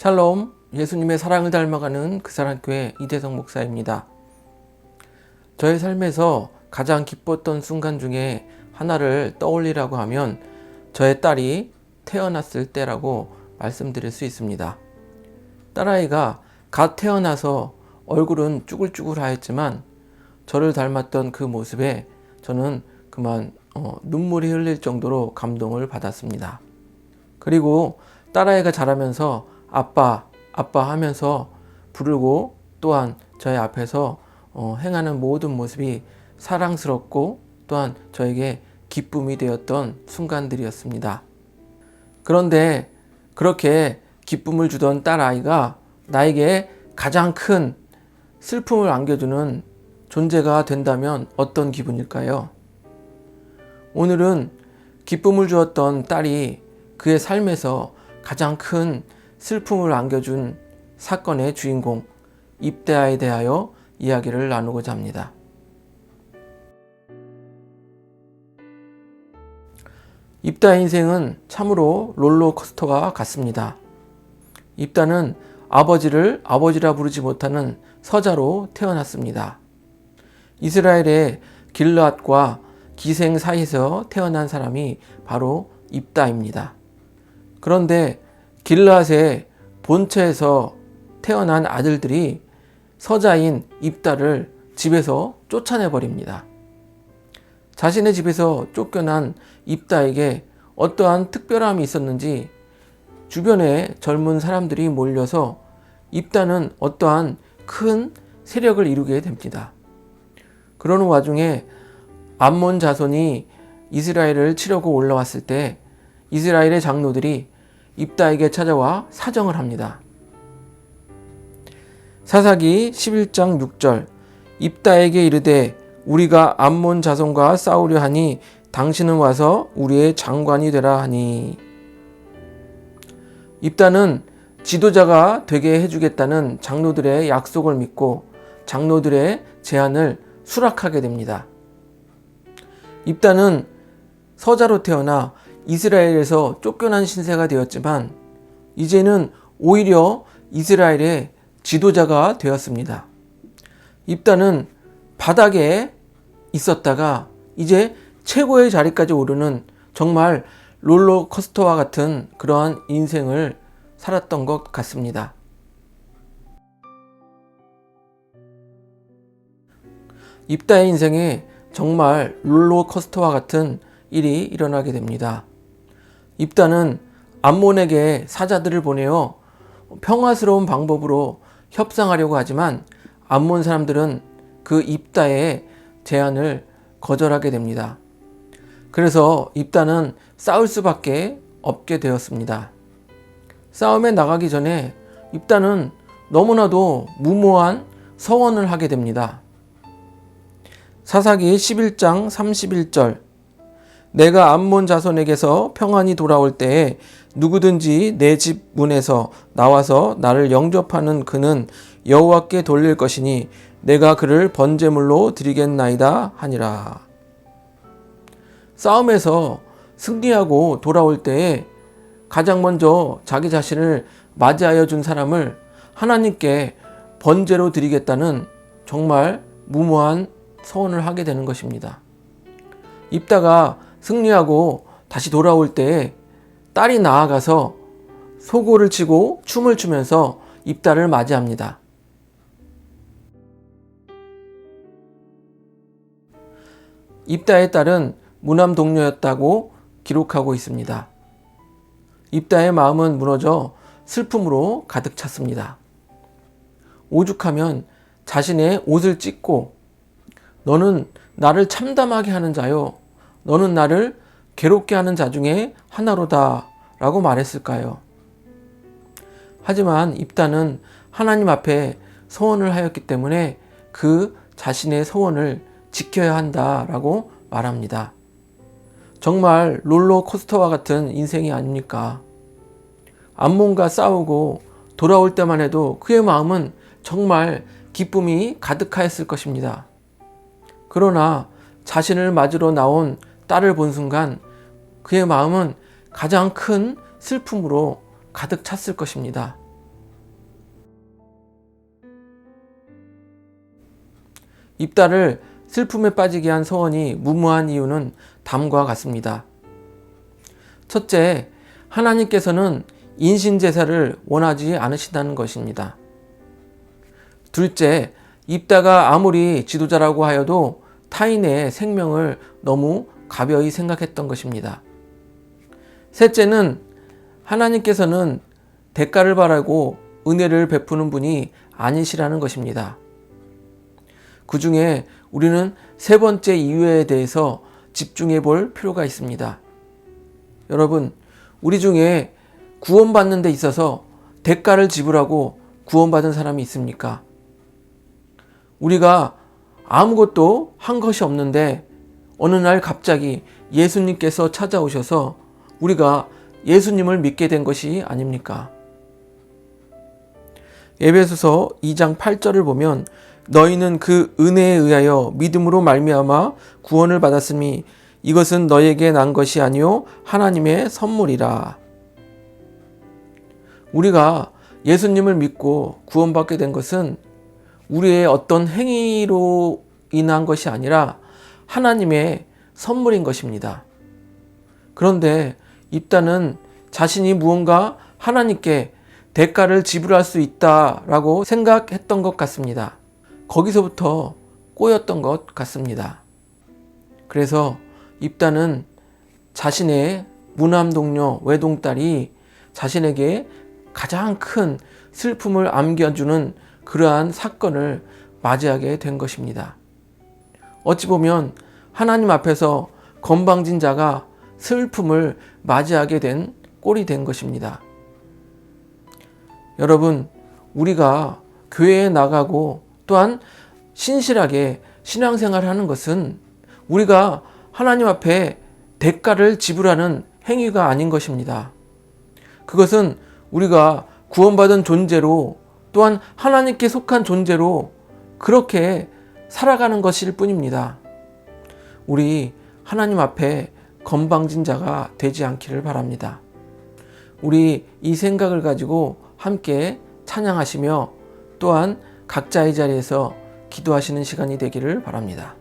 샬롬, 예수님의 사랑을 닮아가는 그 사람 교회 이대성 목사입니다. 저의 삶에서 가장 기뻤던 순간 중에 하나를 떠올리라고 하면 저의 딸이 태어났을 때라고 말씀드릴 수 있습니다. 딸아이가 갓 태어나서 얼굴은 쭈글쭈글하였지만 저를 닮았던 그 모습에 저는 그만 어, 눈물이 흘릴 정도로 감동을 받았습니다. 그리고 딸아이가 자라면서 아빠, 아빠 하면서 부르고 또한 저의 앞에서 어, 행하는 모든 모습이 사랑스럽고 또한 저에게 기쁨이 되었던 순간들이었습니다. 그런데 그렇게 기쁨을 주던 딸아이가 나에게 가장 큰 슬픔을 안겨주는 존재가 된다면 어떤 기분일까요? 오늘은 기쁨을 주었던 딸이 그의 삶에서 가장 큰 슬픔을 안겨준 사건의 주인공 입대아에 대하여 이야기를 나누고자 합니다. 입다 인생은 참으로 롤러코스터가 같습니다. 입다는 아버지를 아버지라 부르지 못하는 서자로 태어났습니다. 이스라엘의 길르앗과 기생 사이에서 태어난 사람이 바로 입다입니다. 그런데 길르앗의 본처에서 태어난 아들들이 서자인 입다를 집에서 쫓아내 버립니다. 자신의 집에서 쫓겨난 입다에게 어떠한 특별함이 있었는지 주변에 젊은 사람들이 몰려서 입다는 어떠한 큰 세력을 이루게 됩니다. 그러는 와중에 암몬 자손이 이스라엘을 치려고 올라왔을 때 이스라엘의 장로들이 입다에게 찾아와 사정을 합니다. 사사기 11장 6절 입다에게 이르되 우리가 암몬 자손과 싸우려 하니 당신은 와서 우리의 장관이 되라 하니 입다는 지도자가 되게 해주겠다는 장로들의 약속을 믿고 장로들의 제안을 수락하게 됩니다. 입다는 서자로 태어나 이스라엘에서 쫓겨난 신세가 되었지만 이제는 오히려 이스라엘의 지도자가 되었습니다. 입다는 바닥에 있었다가 이제 최고의 자리까지 오르는 정말 롤러코스터와 같은 그러한 인생을 살았던 것 같습니다. 입다의 인생에 정말 롤러코스터와 같은 일이 일어나게 됩니다. 입다는 암몬에게 사자들을 보내어 평화스러운 방법으로 협상하려고 하지만 암몬 사람들은 그 입다의 제안을 거절하게 됩니다. 그래서 입다는 싸울 수밖에 없게 되었습니다. 싸움에 나가기 전에 입다는 너무나도 무모한 서원을 하게 됩니다. 사사기 11장 31절 내가 암몬 자손에게서 평안이 돌아올 때에 누구든지 내 집 문에서 나와서 나를 영접하는 그는 여호와께 돌릴 것이니 내가 그를 번제물로 드리겠나이다 하니라. 싸움에서 승리하고 돌아올 때에 가장 먼저 자기 자신을 맞이하여 준 사람을 하나님께 번제로 드리겠다는 정말 무모한 서원을 하게 되는 것입니다. 입다가 승리하고 다시 돌아올 때 딸이 나아가서 소고를 치고 춤을 추면서 입다를 맞이합니다. 입다의 딸은 무남 동료였다고 기록하고 있습니다. 입다의 마음은 무너져 슬픔으로 가득 찼습니다. 오죽하면 자신의 옷을 찢고 너는 나를 참담하게 하는 자요. 너는 나를 괴롭게 하는 자 중에 하나로다. 라고 말했을까요? 하지만 입다는 하나님 앞에 소원을 하였기 때문에 그 자신의 소원을 지켜야 한다 라고 말합니다. 정말 롤러코스터와 같은 인생이 아닙니까? 암몬과 싸우고 돌아올 때만 해도 그의 마음은 정말 기쁨이 가득하였을 것입니다. 그러나 자신을 맞으러 나온 딸을 본 순간 그의 마음은 가장 큰 슬픔으로 가득 찼을 것입니다. 입다를 슬픔에 빠지게 한 서원이 무모한 이유는 다음과 같습니다. 첫째, 하나님께서는 인신제사를 원하지 않으신다는 것입니다. 둘째, 입다가 아무리 지도자라고 하여도 타인의 생명을 너무 가벼이 생각했던 것입니다. 셋째는 하나님께서는 대가를 바라고 은혜를 베푸는 분이 아니시라는 것입니다. 그 중에 우리는 세 번째 이유에 대해서 집중해 볼 필요가 있습니다. 여러분, 우리 중에 구원받는 데 있어서 대가를 지불하고 구원받은 사람이 있습니까? 우리가 아무것도 한 것이 없는데 어느 날 갑자기 예수님께서 찾아오셔서 우리가 예수님을 믿게 된 것이 아닙니까? 에베소서 2장 8절을 보면 너희는 그 은혜에 의하여 믿음으로 말미암아 구원을 받았으니 이것은 너에게 난 것이 아니요 하나님의 선물이라. 우리가 예수님을 믿고 구원받게 된 것은 우리의 어떤 행위로 인한 것이 아니라 하나님의 선물인 것입니다. 그런데 입다는 자신이 무언가 하나님께 대가를 지불할 수 있다라고 생각했던 것 같습니다. 거기서부터 꼬였던 것 같습니다. 그래서 입다는 자신의 무남 동료 외동딸이 자신에게 가장 큰 슬픔을 안겨주는 그러한 사건을 맞이하게 된 것입니다. 어찌 보면 하나님 앞에서 건방진 자가 슬픔을 맞이하게 된 꼴이 된 것입니다. 여러분, 우리가 교회에 나가고 또한 신실하게 신앙생활 하는 것은 우리가 하나님 앞에 대가를 지불하는 행위가 아닌 것입니다. 그것은 우리가 구원받은 존재로 또한 하나님께 속한 존재로 그렇게 살아가는 것일 뿐입니다. 우리 하나님 앞에 건방진 자가 되지 않기를 바랍니다. 우리 이 생각을 가지고 함께 찬양하시며 또한 각자의 자리에서 기도하시는 시간이 되기를 바랍니다.